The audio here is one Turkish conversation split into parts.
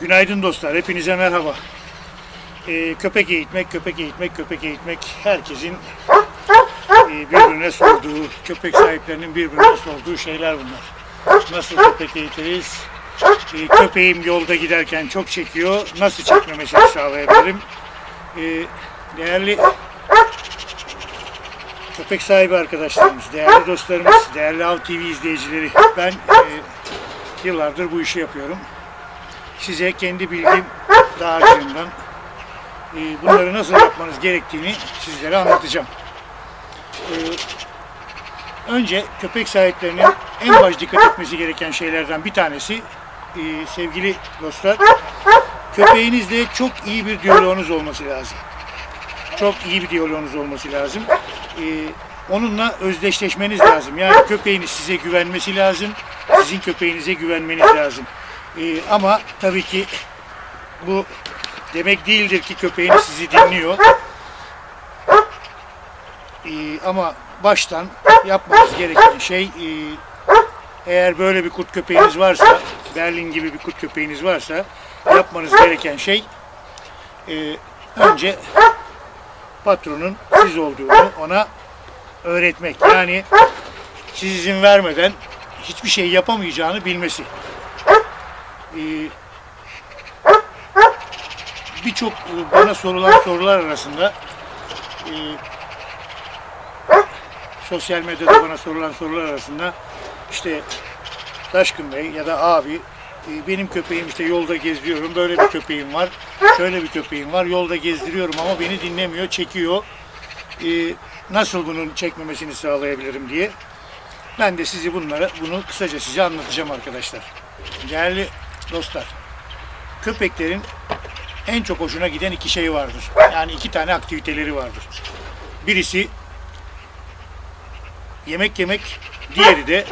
Günaydın dostlar, hepinize merhaba. Ee, köpek eğitmek, köpek eğitmek, köpek eğitmek herkesin e, birbirine sorduğu, köpek sahiplerinin birbirine sorduğu şeyler bunlar. Nasıl köpek eğitiriz? Ee, köpeğim yolda giderken çok çekiyor, nasıl çekmemesini sağlayabilirim? Ee, değerli köpek sahibi arkadaşlarımız, değerli dostlarımız, değerli Av TV izleyicileri, ben e, yıllardır bu işi yapıyorum size kendi bilgim dağarcığından e, bunları nasıl yapmanız gerektiğini sizlere anlatacağım. E, Önce köpek sahiplerinin en baş dikkat etmesi gereken şeylerden bir tanesi e, sevgili dostlar köpeğinizle çok iyi bir diyaloğunuz olması lazım. Çok iyi bir diyaloğunuz olması lazım. E, Onunla özdeşleşmeniz lazım. Yani köpeğiniz size güvenmesi lazım. Sizin köpeğinize güvenmeniz lazım. Ee, ama tabii ki bu demek değildir ki köpeğiniz sizi dinliyor. Ee, ama baştan yapmanız gereken şey e, eğer böyle bir kurt köpeğiniz varsa, Berlin gibi bir kurt köpeğiniz varsa yapmanız gereken şey e, önce patronun siz olduğunu ona öğretmek. Yani siz izin vermeden hiçbir şey yapamayacağını bilmesi. Ee, Birçok e, bana sorulan sorular arasında e, sosyal medyada bana sorulan sorular arasında işte Taşkın Bey ya da abi e, benim köpeğim işte yolda gezdiriyorum böyle bir köpeğim var şöyle bir köpeğim var yolda gezdiriyorum ama beni dinlemiyor çekiyor nasıl bunun çekmemesini sağlayabilirim diye. Ben de sizi bunları, bunu kısaca size anlatacağım arkadaşlar. Değerli dostlar, köpeklerin en çok hoşuna giden iki şey vardır. Yani iki tane aktiviteleri vardır. Birisi yemek yemek, diğeri de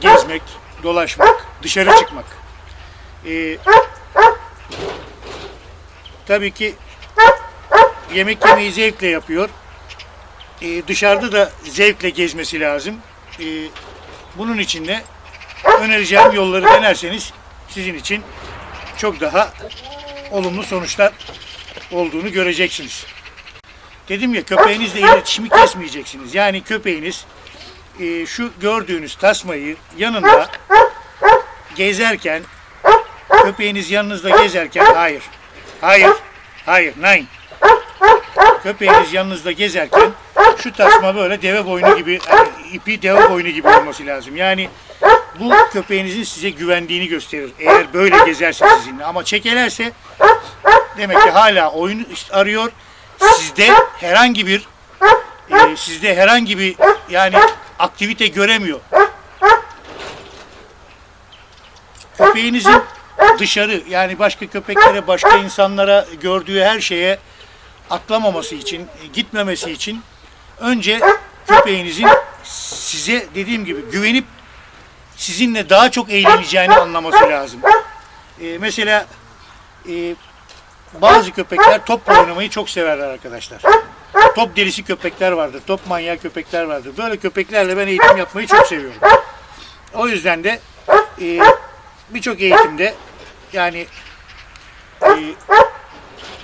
gezmek, dolaşmak, dışarı çıkmak. Ee, tabii ki yemek yemeyi zevkle yapıyor. Ee, dışarıda da zevkle gezmesi lazım. Ee, bunun için de önereceğim yolları denerseniz sizin için çok daha olumlu sonuçlar olduğunu göreceksiniz. Dedim ya köpeğinizle iletişimi kesmeyeceksiniz. Yani köpeğiniz e, şu gördüğünüz tasmayı yanında gezerken köpeğiniz yanınızda gezerken hayır. Hayır. Hayır. Nein. Köpeğiniz yanınızda gezerken şu tasma böyle deve boynu gibi, yani ipi deve boynu gibi olması lazım. Yani bu köpeğinizin size güvendiğini gösterir. Eğer böyle gezerse sizinle. Ama çekelerse demek ki hala oyun arıyor. Sizde herhangi bir e, sizde herhangi bir yani aktivite göremiyor. Köpeğinizin dışarı yani başka köpeklere, başka insanlara gördüğü her şeye atlamaması için, e, gitmemesi için önce köpeğinizin size dediğim gibi güvenip sizinle daha çok eğleneceğini anlaması lazım. Ee, mesela e, bazı köpekler top oynamayı çok severler arkadaşlar. Top delisi köpekler vardır, top manyağı köpekler vardır. Böyle köpeklerle ben eğitim yapmayı çok seviyorum. O yüzden de e, birçok eğitimde yani e,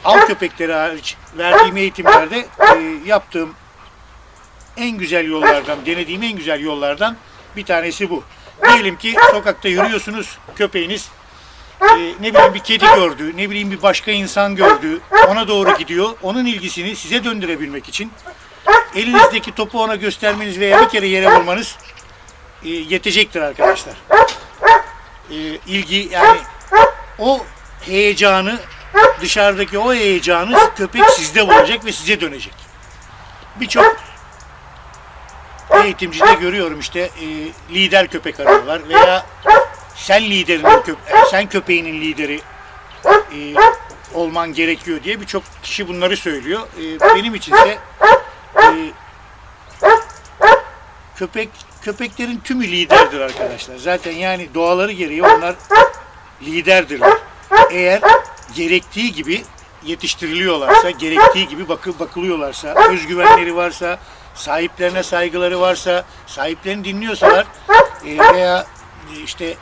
av köpekleri hariç verdiğim eğitimlerde e, yaptığım en güzel yollardan, denediğim en güzel yollardan bir tanesi bu. Diyelim ki sokakta yürüyorsunuz, köpeğiniz e, ne bileyim bir kedi gördü, ne bileyim bir başka insan gördü, ona doğru gidiyor. Onun ilgisini size döndürebilmek için elinizdeki topu ona göstermeniz veya bir kere yere vurmanız e, yetecektir arkadaşlar. E, ilgi yani o heyecanı dışarıdaki o heyecanı köpek sizde bulacak ve size dönecek. Birçok eğitimcide görüyorum işte e, lider köpek arıyorlar veya sen liderin köp sen köpeğinin lideri e, olman gerekiyor diye birçok kişi bunları söylüyor. E, benim içinse e, köpek köpeklerin tümü liderdir arkadaşlar. Zaten yani doğaları gereği onlar liderdirler. Eğer gerektiği gibi yetiştiriliyorlarsa, gerektiği gibi bakı, bakılıyorlarsa, özgüvenleri varsa, sahiplerine saygıları varsa, sahiplerini dinliyorsalar e, veya işte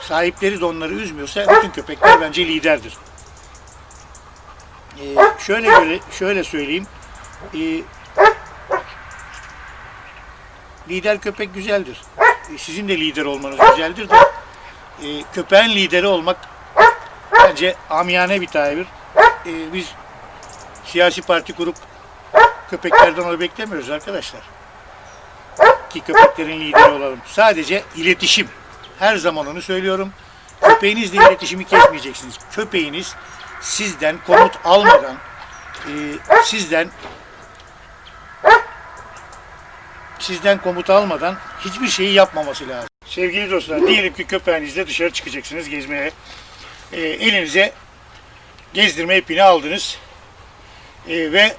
sahipleri de onları üzmüyorsa bütün köpekler bence liderdir. Ee, şöyle göre, şöyle söyleyeyim. Ee, lider köpek güzeldir. Ee, sizin de lider olmanız güzeldir de e, köpeğin lideri olmak bence amiyane bir tabir. Ee, biz siyasi parti kurup köpeklerden onu beklemiyoruz arkadaşlar. Ki köpeklerin lideri olalım. Sadece iletişim. Her zaman onu söylüyorum. Köpeğinizle iletişimi kesmeyeceksiniz. Köpeğiniz sizden komut almadan, e, sizden sizden komut almadan hiçbir şeyi yapmaması lazım. Sevgili dostlar, diyelim ki köpeğinizle dışarı çıkacaksınız gezmeye. E, elinize gezdirme ipini aldınız. E, ve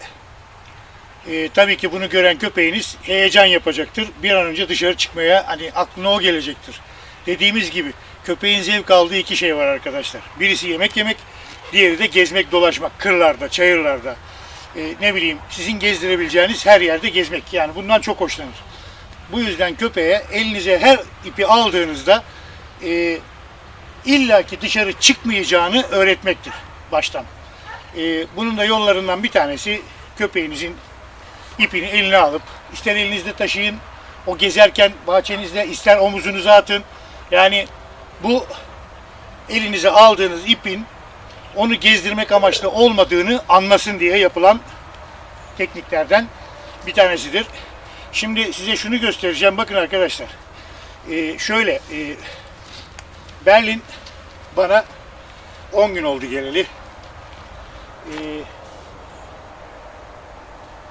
e, tabii ki bunu gören köpeğiniz heyecan yapacaktır. Bir an önce dışarı çıkmaya hani aklına o gelecektir. Dediğimiz gibi köpeğin zevk aldığı iki şey var arkadaşlar. Birisi yemek yemek, diğeri de gezmek dolaşmak. Kırlarda, çayırlarda. E, ne bileyim sizin gezdirebileceğiniz her yerde gezmek. Yani bundan çok hoşlanır. Bu yüzden köpeğe elinize her ipi aldığınızda e, illaki dışarı çıkmayacağını öğretmektir baştan. E, bunun da yollarından bir tanesi köpeğinizin ipini eline alıp ister elinizde taşıyın o gezerken bahçenizde ister omuzunuza atın. Yani bu elinize aldığınız ipin onu gezdirmek amaçlı olmadığını anlasın diye yapılan tekniklerden bir tanesidir. Şimdi size şunu göstereceğim. Bakın arkadaşlar. Ee, şöyle e, Berlin bana 10 gün oldu geleli. Ee,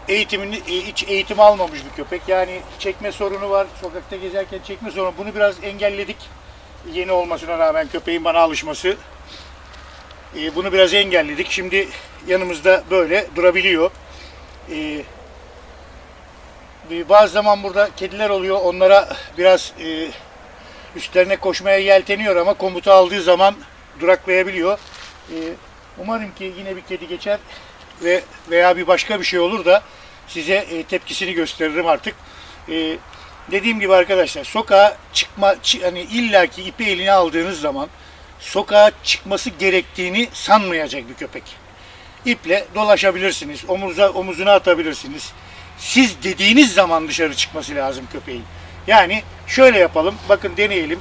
eğitimini e, hiç eğitim almamış bir köpek. Yani çekme sorunu var. Sokakta gezerken çekme sorunu. Bunu biraz engelledik. Yeni olmasına rağmen köpeğin bana alışması. E, bunu biraz engelledik. Şimdi yanımızda böyle durabiliyor. E, bazı zaman burada kediler oluyor. Onlara biraz üstlerine koşmaya yelteniyor ama komutu aldığı zaman duraklayabiliyor. Umarım ki yine bir kedi geçer ve veya bir başka bir şey olur da size e, tepkisini gösteririm artık. E, dediğim gibi arkadaşlar sokağa çıkma çı- hani illaki ipi eline aldığınız zaman sokağa çıkması gerektiğini sanmayacak bir köpek. İple dolaşabilirsiniz, omuza omuzuna atabilirsiniz. Siz dediğiniz zaman dışarı çıkması lazım köpeğin. Yani şöyle yapalım, bakın deneyelim.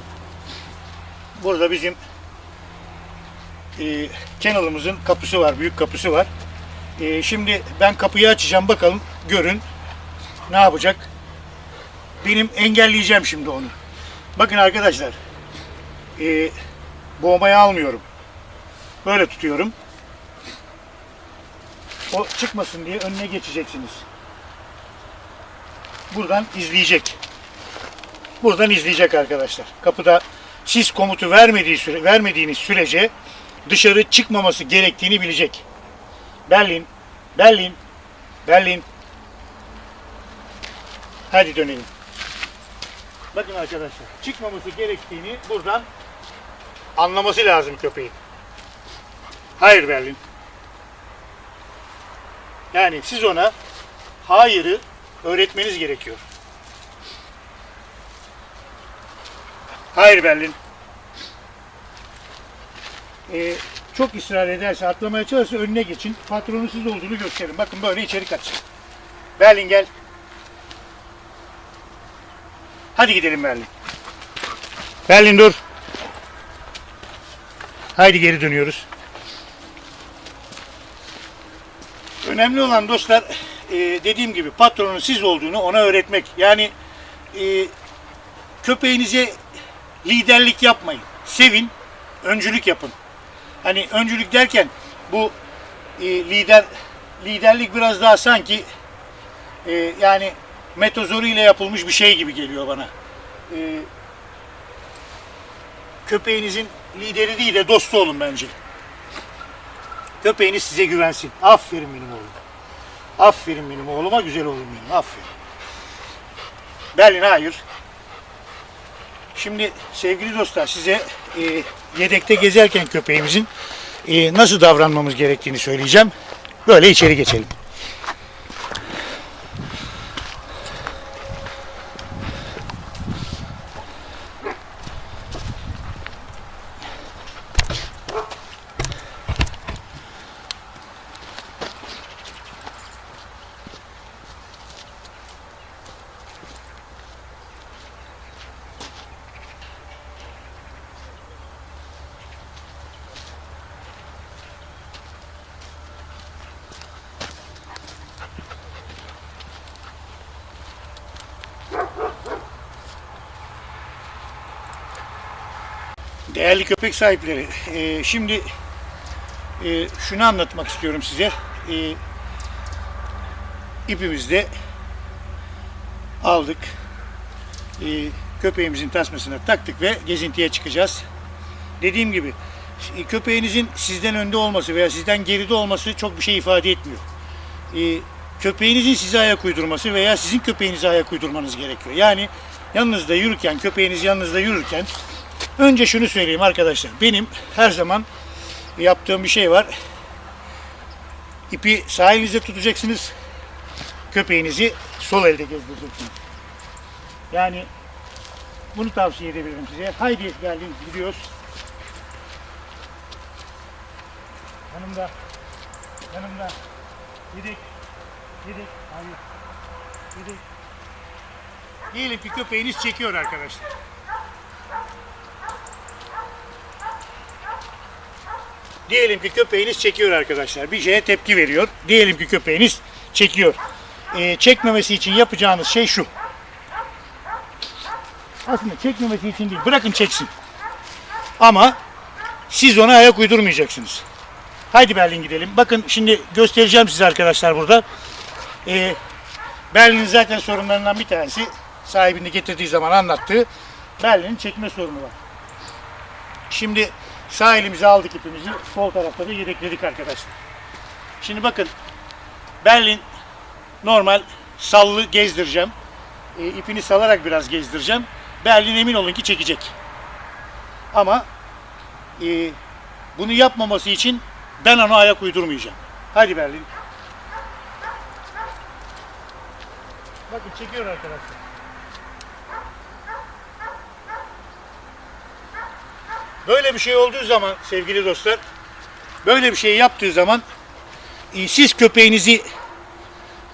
Burada bizim e, kennel'ımızın kapısı var, büyük kapısı var. E, şimdi ben kapıyı açacağım bakalım görün ne yapacak. Benim engelleyeceğim şimdi onu. Bakın arkadaşlar e, boğmayı almıyorum. Böyle tutuyorum. O çıkmasın diye önüne geçeceksiniz. Buradan izleyecek. Buradan izleyecek arkadaşlar. Kapıda siz komutu vermediği süre, vermediğiniz sürece dışarı çıkmaması gerektiğini bilecek. Berlin, Berlin, Berlin. Hadi dönelim. Bakın arkadaşlar, çıkmaması gerektiğini buradan anlaması lazım köpeğin. Hayır Berlin. Yani siz ona hayırı öğretmeniz gerekiyor. Hayır Berlin. Ee, çok ısrar ederse, atlamaya çalışırsa önüne geçin. Patronu siz olduğunu gösterin. Bakın böyle içeri kaçın. Berlin gel. Hadi gidelim Berlin. Berlin dur. Haydi geri dönüyoruz. Önemli olan dostlar e, dediğim gibi patronun siz olduğunu ona öğretmek. Yani e, köpeğinize liderlik yapmayın. Sevin, öncülük yapın. Hani öncülük derken bu e, lider liderlik biraz daha sanki e, yani metozoru ile yapılmış bir şey gibi geliyor bana. E, köpeğinizin lideri değil de dostu olun bence. Köpeğiniz size güvensin. Aferin benim oğlum. Aferin benim oğluma güzel oğlum benim. Aferin. Berlin hayır. Şimdi sevgili dostlar size e, yedekte gezerken köpeğimizin e, nasıl davranmamız gerektiğini söyleyeceğim. Böyle içeri geçelim. Değerli köpek sahipleri, e, şimdi e, şunu anlatmak istiyorum size. E, ipimizde aldık. E, köpeğimizin tasmasına taktık ve gezintiye çıkacağız. Dediğim gibi e, köpeğinizin sizden önde olması veya sizden geride olması çok bir şey ifade etmiyor. E, köpeğinizin size ayak uydurması veya sizin köpeğinize ayak uydurmanız gerekiyor. Yani yanınızda yürürken, köpeğiniz yanınızda yürürken önce şunu söyleyeyim arkadaşlar. Benim her zaman yaptığım bir şey var. İpi sağ elinizde tutacaksınız. Köpeğinizi sol elde gezdireceksiniz. Yani bunu tavsiye edebilirim size. Haydi geldim gidiyoruz. Yanımda. Yanımda. Gidik. Gidik. Haydi. Gidik. Diyelim ki köpeğiniz çekiyor arkadaşlar. Diyelim ki köpeğiniz çekiyor arkadaşlar. Bir şeye tepki veriyor. Diyelim ki köpeğiniz çekiyor. Ee, çekmemesi için yapacağınız şey şu. Aslında çekmemesi için değil. Bırakın çeksin. Ama siz ona ayak uydurmayacaksınız. Haydi Berlin gidelim. Bakın şimdi göstereceğim size arkadaşlar burada. Ee, Berlin'in zaten sorunlarından bir tanesi sahibini getirdiği zaman anlattığı Berlin'in çekme sorunu var. Şimdi sağ elimize aldık ipimizi. Sol tarafta da yedekledik arkadaşlar. Şimdi bakın Berlin normal sallı gezdireceğim. E, ipini salarak biraz gezdireceğim. Berlin emin olun ki çekecek. Ama e, bunu yapmaması için ben ona ayak uydurmayacağım. Hadi Berlin. Bakın çekiyor arkadaşlar. Böyle bir şey olduğu zaman sevgili dostlar, böyle bir şey yaptığı zaman e, siz köpeğinizi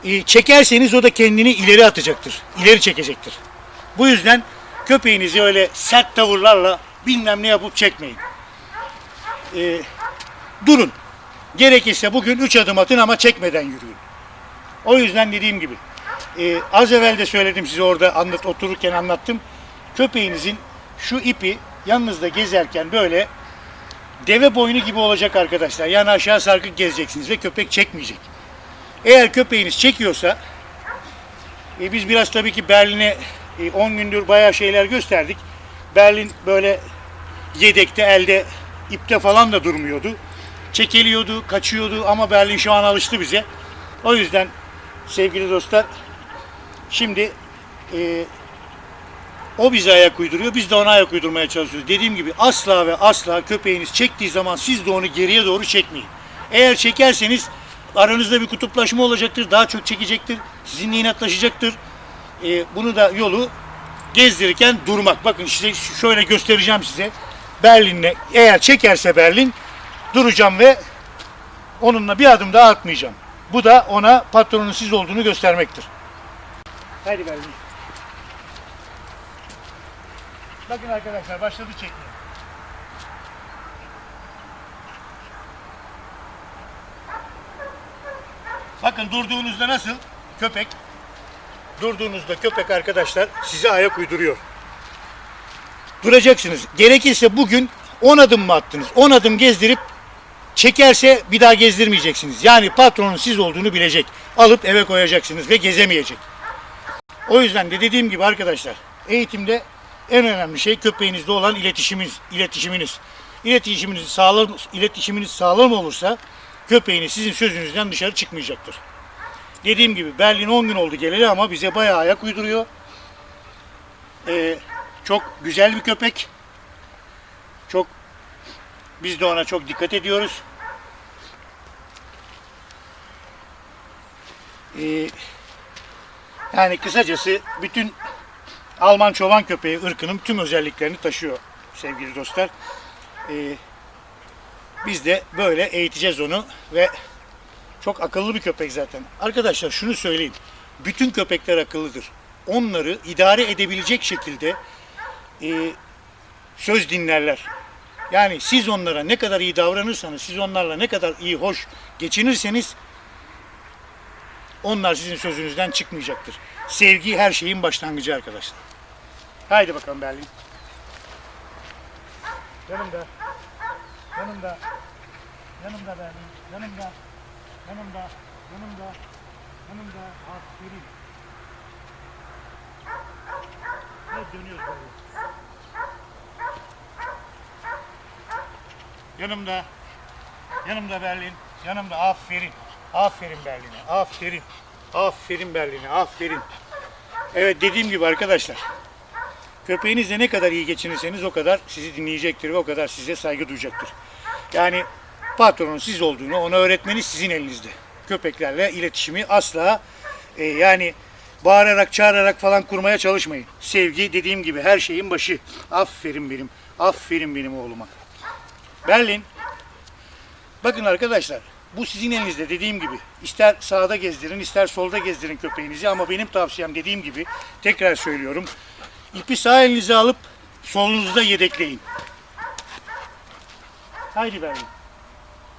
e, çekerseniz o da kendini ileri atacaktır. ileri çekecektir. Bu yüzden köpeğinizi öyle sert tavırlarla bilmem ne yapıp çekmeyin. E, durun. Gerekirse bugün üç adım atın ama çekmeden yürüyün. O yüzden dediğim gibi e, az evvel de söyledim size orada anlat otururken anlattım. Köpeğinizin şu ipi yanınızda gezerken böyle deve boynu gibi olacak arkadaşlar. Yani aşağı sarkık gezeceksiniz ve köpek çekmeyecek. Eğer köpeğiniz çekiyorsa e, biz biraz tabii ki Berlin'e e, 10 gündür bayağı şeyler gösterdik. Berlin böyle yedekte elde ipte falan da durmuyordu. Çekiliyordu, kaçıyordu ama Berlin şu an alıştı bize. O yüzden sevgili dostlar şimdi e, o bize ayak uyduruyor, biz de ona ayak uydurmaya çalışıyoruz. Dediğim gibi asla ve asla köpeğiniz çektiği zaman siz de onu geriye doğru çekmeyin. Eğer çekerseniz aranızda bir kutuplaşma olacaktır, daha çok çekecektir, sizinle inatlaşacaktır. Ee, bunu da yolu gezdirirken durmak. Bakın size şöyle göstereceğim size. Berlin'le eğer çekerse Berlin duracağım ve onunla bir adım daha atmayacağım. Bu da ona patronun siz olduğunu göstermektir. Hadi Berlin. Bakın arkadaşlar başladı çekmeye. Bakın durduğunuzda nasıl köpek durduğunuzda köpek arkadaşlar size ayak uyduruyor. Duracaksınız. Gerekirse bugün 10 adım mı attınız? 10 adım gezdirip çekerse bir daha gezdirmeyeceksiniz. Yani patronun siz olduğunu bilecek. Alıp eve koyacaksınız ve gezemeyecek. O yüzden de dediğim gibi arkadaşlar eğitimde en önemli şey köpeğinizle olan iletişiminiz. iletişiminiz. İletişiminiz sağlam, iletişiminiz sağlam olursa köpeğiniz sizin sözünüzden dışarı çıkmayacaktır. Dediğim gibi Berlin 10 gün oldu geleli ama bize bayağı ayak uyduruyor. Ee, çok güzel bir köpek. Çok biz de ona çok dikkat ediyoruz. Ee, yani kısacası bütün Alman çoban köpeği ırkının tüm özelliklerini taşıyor sevgili dostlar. Ee, biz de böyle eğiteceğiz onu ve çok akıllı bir köpek zaten. Arkadaşlar şunu söyleyeyim. Bütün köpekler akıllıdır. Onları idare edebilecek şekilde e, söz dinlerler. Yani siz onlara ne kadar iyi davranırsanız, siz onlarla ne kadar iyi, hoş geçinirseniz onlar sizin sözünüzden çıkmayacaktır. Sevgi her şeyin başlangıcı arkadaşlar. Haydi bakalım Berlin. Yanımda. Yanımda. Yanımda Berlin. Yanımda. Yanımda. Yanımda. Yanımda. Aferin. Evet dönüyoruz böyle. Yanımda. Yanımda Berlin. Yanımda aferin. Aferin Berlin'e. Aferin. Aferin Berlin'e. Aferin. Evet dediğim gibi arkadaşlar. Köpeğinizle ne kadar iyi geçinirseniz o kadar sizi dinleyecektir ve o kadar size saygı duyacaktır. Yani patronun siz olduğunu ona öğretmeniz sizin elinizde. Köpeklerle iletişimi asla e, yani bağırarak çağırarak falan kurmaya çalışmayın. Sevgi dediğim gibi her şeyin başı. Aferin benim. Aferin benim oğluma. Berlin. Bakın arkadaşlar bu sizin elinizde dediğim gibi. İster sağda gezdirin ister solda gezdirin köpeğinizi ama benim tavsiyem dediğim gibi tekrar söylüyorum. İpi sağ elinize alıp solunuzda yedekleyin. Haydi Berlin.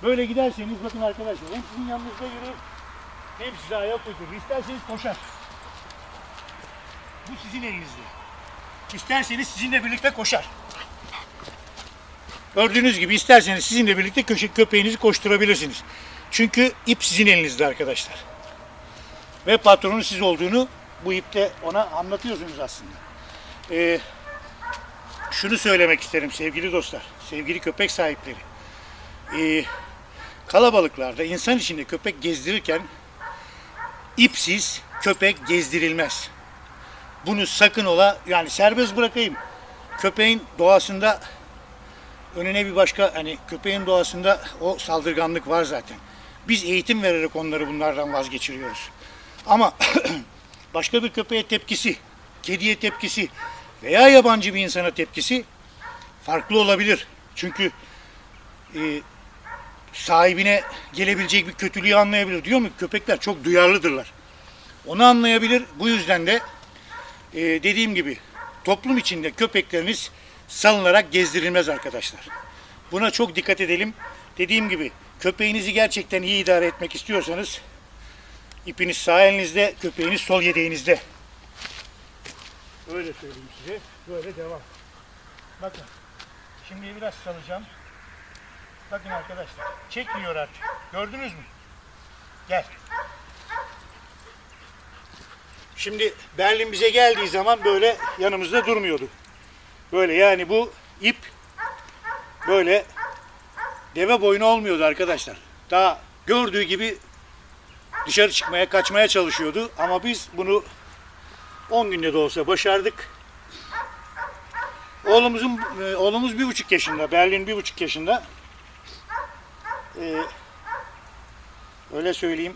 Böyle giderseniz bakın arkadaşlar hem sizin yanınızda yürür hem size ayak uydurur. İsterseniz koşar. Bu sizin elinizde. İsterseniz sizinle birlikte koşar. Gördüğünüz gibi isterseniz sizinle birlikte köşe köpeğinizi koşturabilirsiniz. Çünkü ip sizin elinizde arkadaşlar. Ve patronun siz olduğunu bu ipte ona anlatıyorsunuz aslında. Ee, şunu söylemek isterim sevgili dostlar, sevgili köpek sahipleri. Ee, kalabalıklarda insan içinde köpek gezdirirken ipsiz köpek gezdirilmez. Bunu sakın ola yani serbest bırakayım. Köpeğin doğasında önüne bir başka hani köpeğin doğasında o saldırganlık var zaten. Biz eğitim vererek onları bunlardan vazgeçiriyoruz. Ama başka bir köpeğe tepkisi, kediye tepkisi veya yabancı bir insana tepkisi farklı olabilir. Çünkü e, sahibine gelebilecek bir kötülüğü anlayabilir. Diyor mu köpekler çok duyarlıdırlar. Onu anlayabilir. Bu yüzden de e, dediğim gibi toplum içinde köpekleriniz salınarak gezdirilmez arkadaşlar. Buna çok dikkat edelim. Dediğim gibi köpeğinizi gerçekten iyi idare etmek istiyorsanız ipiniz sağ elinizde, köpeğiniz sol yedeğinizde. Öyle söyleyeyim size. Böyle devam. Bakın. Şimdi biraz salacağım. Bakın arkadaşlar. Çekmiyor artık. Gördünüz mü? Gel. Şimdi Berlin bize geldiği zaman böyle yanımızda durmuyordu. Böyle yani bu ip böyle deve boynu olmuyordu arkadaşlar. Daha gördüğü gibi dışarı çıkmaya, kaçmaya çalışıyordu. Ama biz bunu 10 günde de olsa başardık. Oğlumuzun e, oğlumuz bir buçuk yaşında, Berlin bir buçuk yaşında. Ee, öyle söyleyeyim.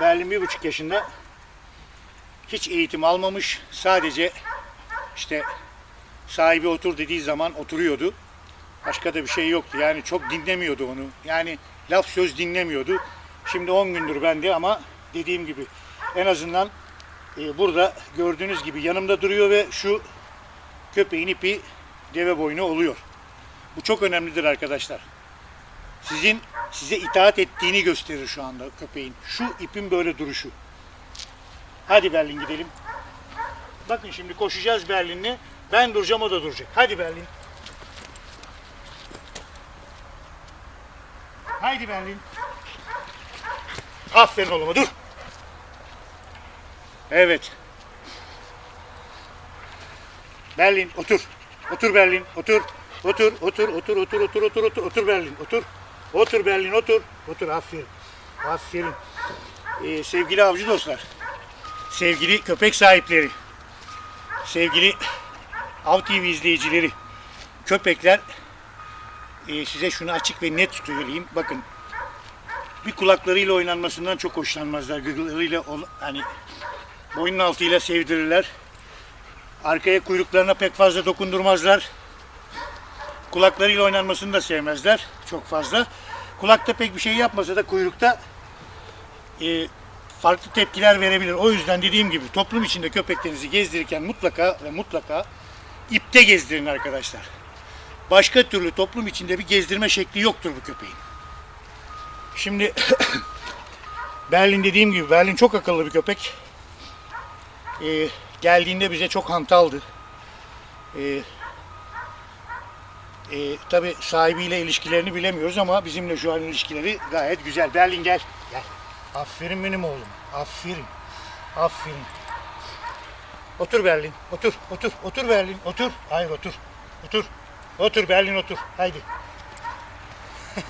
Berlin bir buçuk yaşında. Hiç eğitim almamış. Sadece işte sahibi otur dediği zaman oturuyordu. Başka da bir şey yoktu. Yani çok dinlemiyordu onu. Yani laf söz dinlemiyordu. Şimdi 10 gündür bende ama dediğim gibi en azından e, burada gördüğünüz gibi yanımda duruyor ve şu köpeğin ipi deve boynu oluyor. Bu çok önemlidir arkadaşlar. Sizin size itaat ettiğini gösterir şu anda köpeğin. Şu ipin böyle duruşu. Hadi Berlin gidelim. Bakın şimdi koşacağız Berlin'le. Ben duracağım o da duracak. Hadi Berlin. Haydi Berlin. Aferin oğluma dur. Evet. Berlin otur. Otur Berlin otur. Otur otur otur otur otur otur otur otur Berlin otur. Otur Berlin otur. Otur aferin. Aferin. Ee, sevgili avcı dostlar. Sevgili köpek sahipleri. Sevgili Av TV izleyicileri. Köpekler e, size şunu açık ve net söyleyeyim. Bakın bir kulaklarıyla oynanmasından çok hoşlanmazlar. Gıgılarıyla hani boynun altıyla sevdirirler. Arkaya kuyruklarına pek fazla dokundurmazlar. Kulaklarıyla oynanmasını da sevmezler çok fazla. Kulakta pek bir şey yapmasa da kuyrukta e, farklı tepkiler verebilir. O yüzden dediğim gibi toplum içinde köpeklerinizi gezdirirken mutlaka ve mutlaka ipte gezdirin arkadaşlar. Başka türlü toplum içinde bir gezdirme şekli yoktur bu köpeğin. Şimdi Berlin dediğim gibi Berlin çok akıllı bir köpek. Ee, geldiğinde bize çok hantaldı. Ee, E, tabii sahibiyle ilişkilerini bilemiyoruz ama bizimle şu an ilişkileri gayet güzel. Berlin gel. Gel. Aferin benim oğlum. Aferin. Aferin. Otur Berlin. Otur. Otur. Otur Berlin. Otur. Hayır otur. Otur. Otur Berlin otur. Haydi.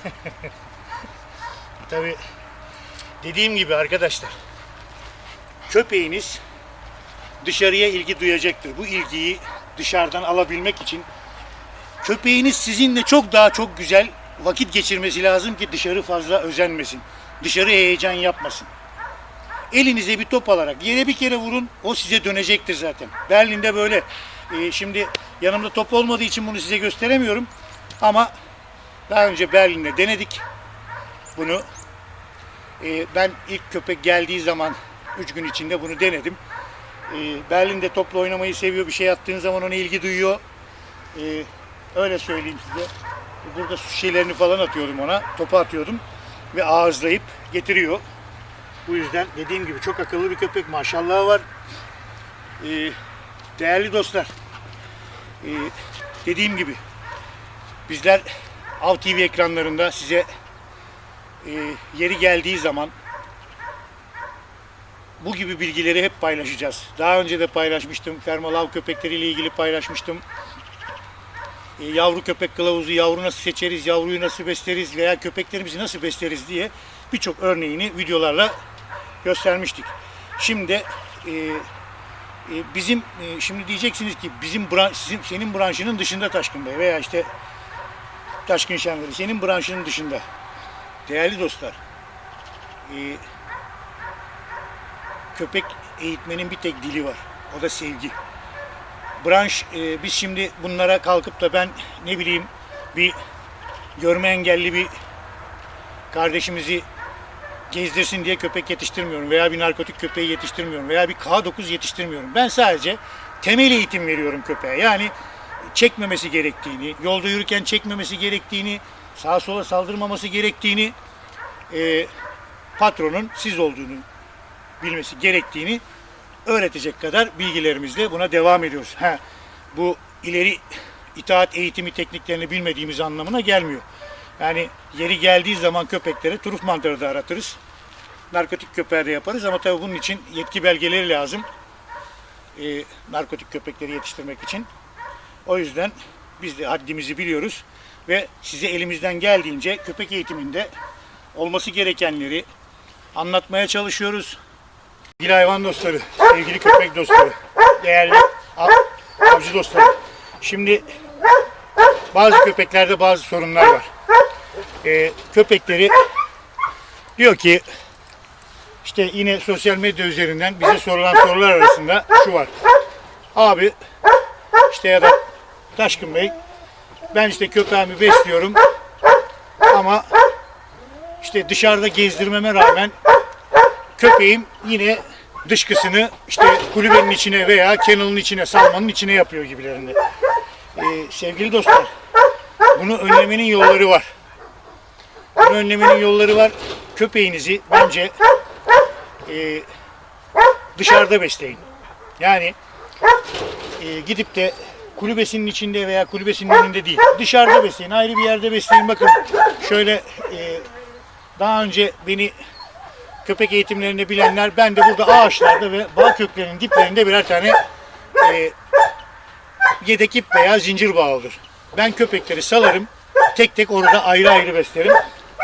Tabii dediğim gibi arkadaşlar köpeğiniz dışarıya ilgi duyacaktır. Bu ilgiyi dışarıdan alabilmek için köpeğiniz sizinle çok daha çok güzel vakit geçirmesi lazım ki dışarı fazla özenmesin. Dışarı heyecan yapmasın. Elinize bir top alarak yere bir kere vurun o size dönecektir zaten. Berlin'de böyle. Ee, şimdi yanımda top olmadığı için bunu size gösteremiyorum. Ama daha önce Berlin'de denedik bunu. Ee, ben ilk köpek geldiği zaman 3 gün içinde bunu denedim. Ee, Berlin'de topla oynamayı seviyor. Bir şey attığın zaman ona ilgi duyuyor. Ee, öyle söyleyeyim size. Burada su şişelerini falan atıyordum ona. Topu atıyordum. Ve ağızlayıp getiriyor. Bu yüzden dediğim gibi çok akıllı bir köpek. Maşallahı var. Ee, değerli dostlar. ee, dediğim gibi bizler Av TV ekranlarında size e, yeri geldiği zaman bu gibi bilgileri hep paylaşacağız. Daha önce de paylaşmıştım. Fermalav köpekleriyle ilgili paylaşmıştım. E, yavru köpek kılavuzu, yavru nasıl seçeriz, yavruyu nasıl besleriz veya köpeklerimizi nasıl besleriz diye birçok örneğini videolarla göstermiştik. Şimdi e, e, bizim şimdi diyeceksiniz ki bizim sizin senin branşının dışında Taşkın Bey veya işte Taşkın Şengörü senin branşının dışında. Değerli dostlar, köpek eğitmenin bir tek dili var. O da sevgi. Branş, e, biz şimdi bunlara kalkıp da ben ne bileyim bir görme engelli bir kardeşimizi gezdirsin diye köpek yetiştirmiyorum veya bir narkotik köpeği yetiştirmiyorum veya bir K9 yetiştirmiyorum. Ben sadece temel eğitim veriyorum köpeğe. Yani çekmemesi gerektiğini, yolda yürürken çekmemesi gerektiğini, sağa sola saldırmaması gerektiğini, e, patronun siz olduğunu bilmesi gerektiğini öğretecek kadar bilgilerimizle buna devam ediyoruz. Ha, bu ileri itaat eğitimi tekniklerini bilmediğimiz anlamına gelmiyor. Yani yeri geldiği zaman köpeklere turuf mantarı da aratırız. Narkotik köpeği de yaparız ama tabii bunun için yetki belgeleri lazım. E, narkotik köpekleri yetiştirmek için. O yüzden biz de haddimizi biliyoruz ve size elimizden geldiğince köpek eğitiminde olması gerekenleri anlatmaya çalışıyoruz. Sevgili hayvan dostları, sevgili köpek dostları, değerli av- avcı dostları. Şimdi bazı köpeklerde bazı sorunlar var. Ee, köpekleri diyor ki işte yine sosyal medya üzerinden bize sorulan sorular arasında şu var. Abi işte ya da Taşkın Bey ben işte köpeğimi besliyorum ama işte dışarıda gezdirmeme rağmen köpeğim yine dışkısını işte kulübenin içine veya kennel'ın içine salmanın içine yapıyor gibilerinde. Ee, sevgili dostlar bunu önlemenin yolları var. Bunu önlemenin yolları var. Köpeğinizi bence e, dışarıda besleyin. Yani e, gidip de kulübesinin içinde veya kulübesinin önünde değil. Dışarıda besleyin. Ayrı bir yerde besleyin. Bakın şöyle e, daha önce beni köpek eğitimlerinde bilenler ben de burada ağaçlarda ve bağ köklerinin diplerinde birer tane e, yedek ip veya zincir bağlıdır. Ben köpekleri salarım. Tek tek orada ayrı ayrı beslerim.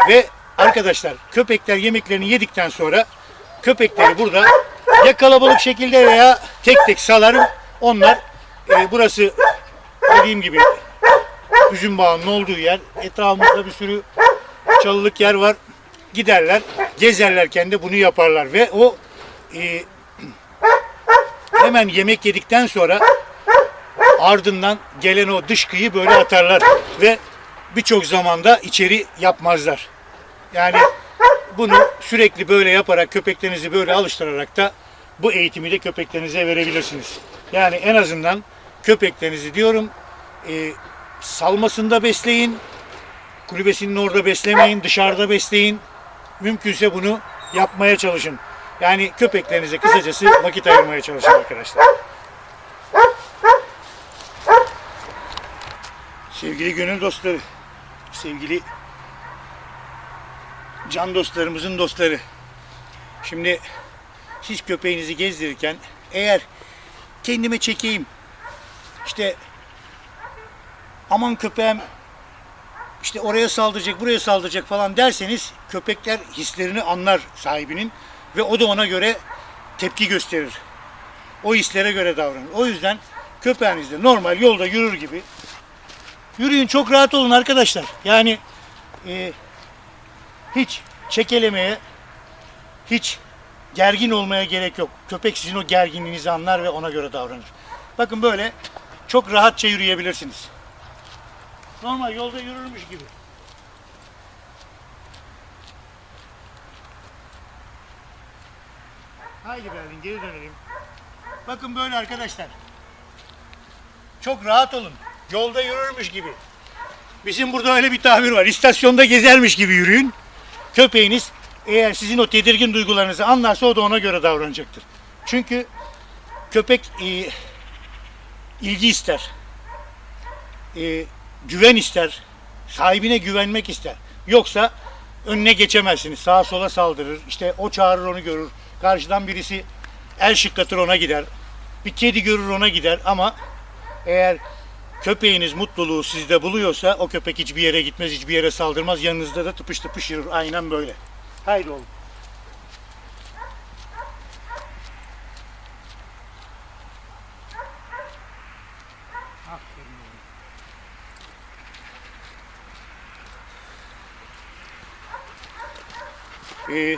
Ve arkadaşlar köpekler yemeklerini yedikten sonra köpekleri burada ya kalabalık şekilde veya tek tek salarım. Onlar e, burası dediğim gibi üzüm bağının olduğu yer. Etrafımızda bir sürü çalılık yer var. Giderler, gezerlerken de bunu yaparlar ve o e, hemen yemek yedikten sonra ardından gelen o dışkıyı böyle atarlar ve birçok zamanda içeri yapmazlar. Yani bunu sürekli böyle yaparak köpeklerinizi böyle alıştırarak da bu eğitimi de köpeklerinize verebilirsiniz. Yani en azından köpeklerinizi diyorum e, salmasında besleyin, kulübesinin orada beslemeyin, dışarıda besleyin. Mümkünse bunu yapmaya çalışın. Yani köpeklerinize kısacası vakit ayırmaya çalışın arkadaşlar. Sevgili gönül dostları, sevgili can dostlarımızın dostları. Şimdi siz köpeğinizi gezdirirken eğer kendime çekeyim işte aman köpeğim işte oraya saldıracak buraya saldıracak falan derseniz köpekler hislerini anlar sahibinin ve o da ona göre tepki gösterir. O hislere göre davranır. O yüzden köpeğinizle normal yolda yürür gibi yürüyün çok rahat olun arkadaşlar. Yani e, hiç çekelemeye hiç gergin olmaya gerek yok. Köpek sizin o gerginliğinizi anlar ve ona göre davranır. Bakın böyle çok rahatça yürüyebilirsiniz. Normal yolda yürürmüş gibi. Haydi Berlin geri dönelim. Bakın böyle arkadaşlar. Çok rahat olun. Yolda yürürmüş gibi. Bizim burada öyle bir tabir var. İstasyonda gezermiş gibi yürüyün. Köpeğiniz eğer sizin o tedirgin duygularınızı anlarsa o da ona göre davranacaktır. Çünkü köpek e, ilgi ister. E, güven ister. Sahibine güvenmek ister. Yoksa önüne geçemezsiniz. Sağa sola saldırır. İşte o çağırır onu görür. Karşıdan birisi el şıklatır ona gider. Bir kedi görür ona gider ama eğer köpeğiniz mutluluğu sizde buluyorsa o köpek hiçbir yere gitmez, hiçbir yere saldırmaz. Yanınızda da tıpış tıpış yürür. Aynen böyle. Haydi oğlum. Ee,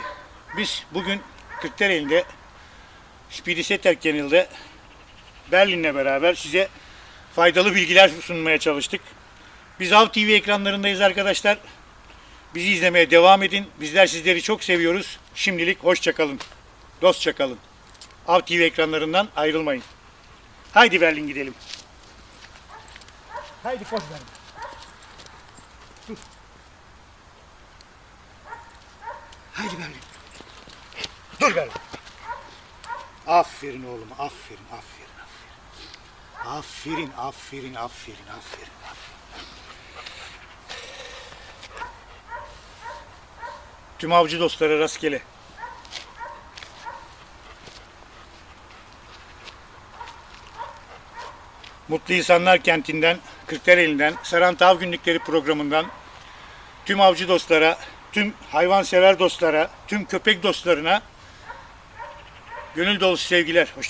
biz bugün Kırklareli'nde Speedy Setter Kennel'de Berlin'le beraber size faydalı bilgiler sunmaya çalıştık. Biz Av TV ekranlarındayız arkadaşlar. Bizi izlemeye devam edin. Bizler sizleri çok seviyoruz. Şimdilik hoşçakalın. Dostça kalın. Av TV ekranlarından ayrılmayın. Haydi Berlin gidelim. Haydi koş Berlin. Haydi Berlin. Dur Berlin. Aferin oğlum, aferin, aferin, aferin. Aferin, aferin, aferin, aferin, aferin. Tüm avcı dostlara rastgele. Mutlu İnsanlar Kenti'nden, Kırklareli'nden, Saran Tav Günlükleri programından tüm avcı dostlara, tüm hayvansever dostlara, tüm köpek dostlarına gönül dolusu sevgiler. Hoşça